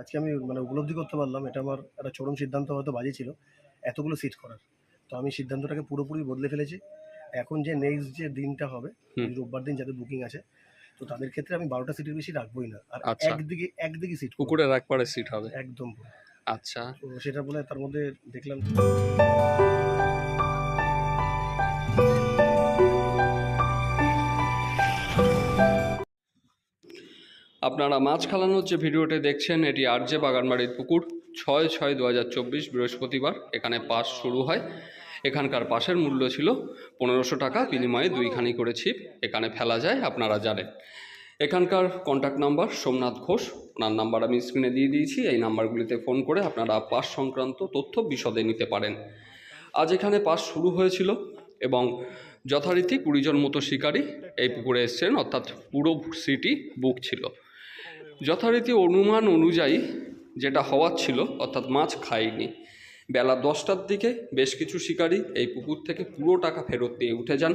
আজকে আমি মানে উপলব্ধি করতে পারলাম এটা আমার একটা চরম সিদ্ধান্ত হয়তো বাজে ছিল এতগুলো সিট করার। তো আমি সিদ্ধান্তটাকে পুরোপুরি বদলে ফেলেছি। এখন যে নেক্সট যে দিনটা হবে রোববার দিন যাদের বুকিং আছে তো তাদের ক্ষেত্রে আমি বারোটা সিটের বেশি রাখবোই না। আর আচ্ছা। একদিকে একদিকে সিট কুকুরের রাখবার সিট হবে। একদম। আচ্ছা। সেটা বলে তার মধ্যে দেখলাম আপনারা মাছ খালানোর যে ভিডিওটি দেখছেন, এটি আর জে বাগানবাড়ির পুকুর, ছয় ছয় দু বৃহস্পতিবার। এখানে পাস শুরু হয়। এখানকার পাশের মূল্য ছিল পনেরোশো টাকা, বিনিময়ে দুইখানি করে ছিপ। এখানে ফেলা যায়, আপনারা জানেন। এখানকার কন্ট্যাক্ট নাম্বার সোমনাথ ঘোষ। ওনার নাম্বার আমি স্ক্রিনে দিয়ে দিয়েছি। এই নাম্বারগুলিতে ফোন করে আপনারা পাস সংক্রান্ত তথ্য বিশদে নিতে পারেন। আজ এখানে পাস শুরু হয়েছিল এবং যথারীতি কুড়ি জন মতো শিকারী এই পুকুরে এসছেন, অর্থাৎ পুরো সিটি বুক ছিল। যথারীতি অনুমান অনুযায়ী যেটা হওয়ার ছিল, অর্থাৎ মাছ খায়নি। বেলা দশটার দিকে বেশ কিছু শিকারী এই পুকুর থেকে পুরো টাকা ফেরত দিয়ে উঠে যান।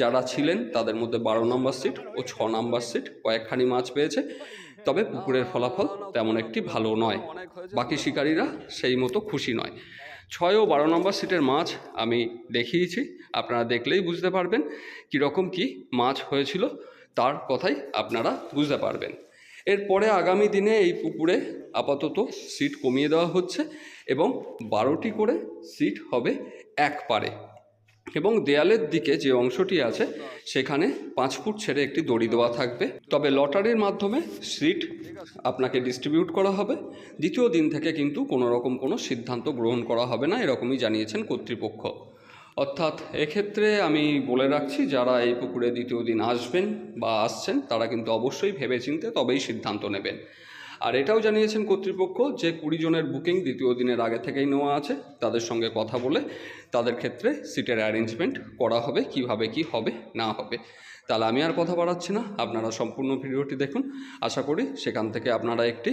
যারা ছিলেন তাদের মধ্যে বারো নম্বর সিট ও ছ নম্বর সিট কয়েকখানি মাছ পেয়েছে। তবে পুকুরের ফলাফল তেমন একটি ভালো নয়। বাকি শিকারীরা সেই মতো খুশি নয়। ছয় ও বারো নম্বর সিটের মাছ আমি দেখিয়েছি, আপনারা দেখলেই বুঝতে পারবেন কীরকম কি মাছ হয়েছিল, তার কথাই আপনারা বুঝতে পারবেন। এরপরে আগামী দিনে এই পুকুরে আপাতত সিট কমিয়ে দেওয়া হচ্ছে এবং বারোটি করে সিট হবে এক পারে। এবং দেয়ালের দিকে যে অংশটি আছে, সেখানে পাঁচ ফুট ছেড়ে একটি দড়ি দেওয়া থাকবে। তবে লটারির মাধ্যমে সিট আপনাকে ডিস্ট্রিবিউট করা হবে। দ্বিতীয় দিন থেকে কিন্তু কোনো রকম কোনো সিদ্ধান্ত গ্রহণ করা হবে না, এরকমই জানিয়েছেন কর্তৃপক্ষ। অর্থাৎ এক্ষেত্রে আমি বলে রাখছি, যারা এই পুকুরে দ্বিতীয় দিন আসবেন বা আসছেন, তারা কিন্তু অবশ্যই ভেবেচিন্তে তবেই সিদ্ধান্ত নেবেন। আর এটাও জানিয়েছেন কর্তৃপক্ষ যে, কুড়ি জনের বুকিং দ্বিতীয় দিনের আগে থেকেই নেওয়া আছে। তাদের সঙ্গে কথা বলে তাদের ক্ষেত্রে সিটের অ্যারেঞ্জমেন্ট করা হবে, কীভাবে কি হবে, না হবে। তাহলে আমি আর কথা বাড়াচ্ছি না। আপনারা সম্পূর্ণ ভিডিওটি দেখুন। আশা করি সেখান থেকে আপনারা একটি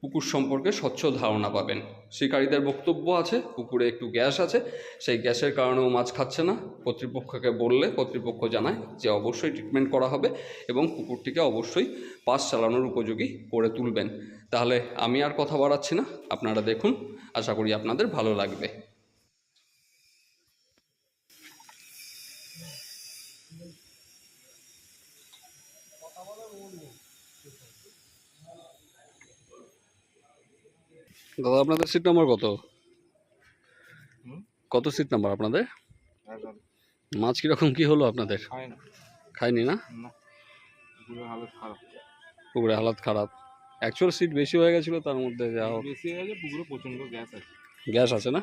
পুকুর সম্পর্কে স্বচ্ছ ধারণা পাবেন। শিকারীদের বক্তব্য আছে, পুকুরে একটু গ্যাস আছে। সেই গ্যাসের কারণেও মাছ খাচ্ছে না। কর্তৃপক্ষকে বললে কর্তৃপক্ষ জানায় যে অবশ্যই ট্রিটমেন্ট করা হবে এবং পুকুরটিকে অবশ্যই পাশ চালানোর উপযোগী করে তুলবেন। তাহলে আমি আর কথা বাড়াচ্ছি না। আপনারা দেখুন। আশা করি আপনাদের ভালো লাগবে। দাদা আপনাদের সিট নাম্বার কত? কত সিট নাম্বার আপনাদের? মাছ কীরকম কি হলো আপনাদের? খায়নি না। না? হালত খারাপ। পুকুরে হালাত খারাপ। অ্যাকচুয়াল সিট বেশি হয়ে গেছিল তার মধ্যে যা হোক। হয়ে গ্যাস আছে না?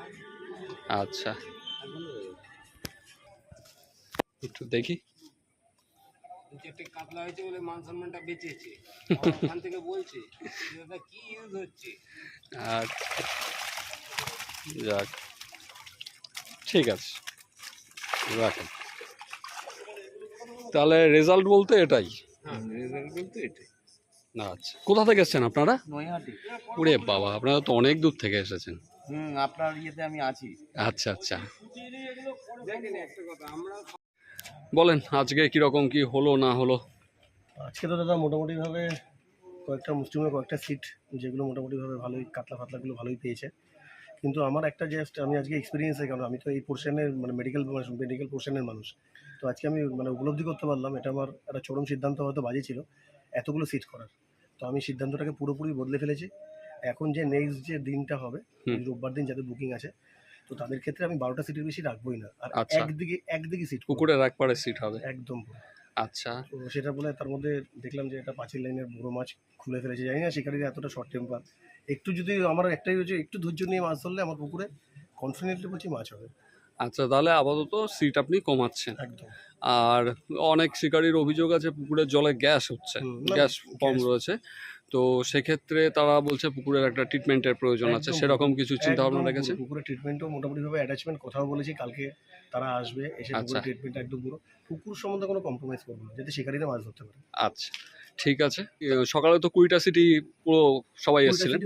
আচ্ছা। একটু দেখি। চারটে কাতলা হয়েছে বলে মান সম্মানটা বেঁচেছে। ওখান থেকে বলছে দাদা কি ইউজ হচ্ছে? আচ্ছা। যাক। ঠিক আছে। রাখেন। তাহলে রেজাল্ট বলতে এটাই। রেজাল্ট বলতে এটাই। না আচ্ছা। কোথা থেকে এসেছেন আপনারা? ওরে বাবা আপনারা তো অনেক দূর থেকে এসেছেন। হুম আপনার ইয়েতে আমি আছি। আচ্ছা আচ্ছা। দেখেন একটা কথা আমরা বলেন আজকে কীরকম কি হলো না হলো? আজকে তো দাদা মোটামুটিভাবে কয়েকটা মুসলিমের কয়েকটা সিট যেগুলো মোটামুটিভাবে ভালোই কাতলা ফাতলাগুলো ভালোই পেয়েছে। কিন্তু আমার একটা জাস্ট আমি আজকে এক্সপিরিয়েন্সের কারণ আমি তো এই পোর্শনের মানে মেডিকেল মেডিকেল পোর্শনের মানুষ। তো আজকে আমি মানে উপলব্ধি করতে পারলাম এটা আমার একটা চরম সিদ্ধান্ত হয়তো বাজে ছিল এতগুলো সিট করার। তো আমি সিদ্ধান্তটাকে পুরোপুরি বদলে ফেলেছি। এখন যে নেক্সট যে দিনটা হবে রোববার দিন যাদের বুকিং আছে তো তাদের ক্ষেত্রে আমি বারোটা সিটের বেশি রাখবোই না। আর আচ্ছা। একদিকে একদিকে সিট পুকুরের একবারে সিট হবে। একদম আচ্ছা। তো সেটা বলে তার মধ্যে দেখলাম যে এটা পাঁচিল লাইনের বড় মাছ খুলে ফেলেছে। জানি না শিকারীরা এতটা শর্ট টেম্পার একটু যদি আমার একটাই হচ্ছে একটু ধৈর্য নিয়ে মাছ ধরলে আমার পুকুরে কনফিডেন্টলি বলছি মাছ হবে। আচ্ছা তাহলে আপাতত সিট আপনি কমাচ্ছেন। একদম। আর অনেক শিকারীর অভিযোগ আছে পুকুরের জলে গ্যাস হচ্ছে। গ্যাস কম রয়েছে। তো সেক্ষেত্রে তারা বলছে পুকুরের একটা ট্রিটমেন্টের প্রয়োজন আছে সেরকম কিছু চিন্তা ভাবনা রেখেছে? পুকুরের ট্রিটমেন্টও মোটামুটিভাবে অ্যাটাচমেন্ট কথাও বলেছি কালকে তারা আসবে এসে আচ্ছা। পুকুরের ট্রিটমেন্ট একদম পুরো। পুকুর সম্বন্ধে কোনো কম্প্রোমাইজ করব না যাতে শিকারীরা মাছ ধরতে পারে। আচ্ছা ঠিক আছে। সকালে তো কুড়িটা সিটি পুরো সবাই এসেছিলেন।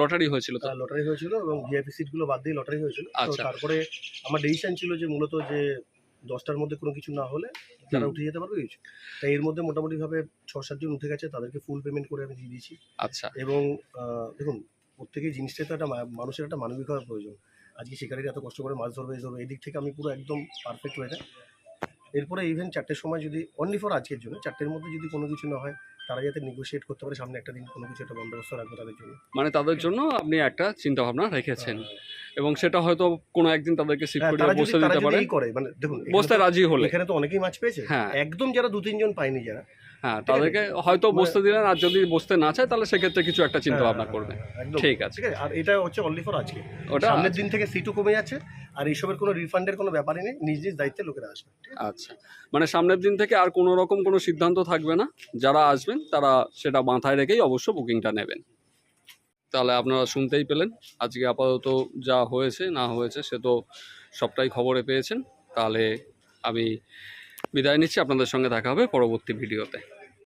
লটারি হয়েছিল। তো? লটারি হয়েছিল এবং ভিআইপি সিটগুলো বাদ দিয়ে লটারি হয়েছিল। আচ্ছা। তারপরে আমার ডিসিশন ছিল যে মূলত যে দশটার মধ্যে কোনো কিছু না হলে তারা উঠে যেতে পারবে কিছু। তাই এর মধ্যে মোটামুটিভাবে ছ সাতজন উঠে গেছে তাদেরকে ফুল পেমেন্ট করে আমি দিয়ে দিয়েছি। আচ্ছা। এবং দেখুন প্রত্যেকেই জিনিসটাই তো একটা মানুষের একটা মানবিকতার প্রয়োজন। আজকে শিকারীরা এত কষ্ট করে মাছ ধরবে এই ধরবে এদিক থেকে আমি পুরো একদম পারফেক্ট হয়ে যায় এরপরে ইভেন চারটের সময় যদি অনলি ফর আজকের জন্য চারটের মধ্যে যদি কোনো কিছু না হয় তারা যাতে নেগোশিয়েট করতে পারে সামনে একটা দিন কোনো কিছু একটা বন্দোবস্ত রাখব তাদের জন্য। মানে তাদের জন্য আপনি একটা চিন্তা ভাবনা রেখেছেন এবং সেটা হয়তো কোনো একদিন তাদেরকে হ্যাঁ, করে তারা বসে দিতে পারে। করে মানে দেখুন বসতে রাজি হলে। এখানে তো অনেকেই মাছ পেয়েছে। হ্যাঁ। একদম যারা দু তিনজন পায়নি যারা। হ্যাঁ তাদেরকে হয়তো মানে- বসতে দিলেন আর যদি বসতে না চায় তাহলে সেক্ষেত্রে কিছু একটা চিন্তা ভাবনা হ্যাঁ, করবে হ্যাঁ, ঠিক আছে। ঠিক আছে। আর এটা হচ্ছে অনলি ফর আজকে। ওটা সামনের দিন থেকে সিটও কমে যাচ্ছে আর এইসবের কোনো রিফান্ডের কোনো ব্যাপারই নেই। নিজ নিজ দায়িত্বে লোকেরা আসবে। আচ্ছা। মানে সামনের দিন থেকে আর কোনো রকম কোনো সিদ্ধান্ত থাকবে না। যারা আসবেন তারা সেটা মাথায় রেখেই অবশ্য বুকিংটা নেবেন। তাহলে আপনারা শুনতেই পেলেন। আজকে আপাতত যা হয়েছে, না হয়েছে, সে তো সবটাই খবরে পেয়েছেন। তাহলে আমি বিদায় নিচ্ছি। আপনাদের সঙ্গে দেখা হবে পরবর্তী ভিডিওতে।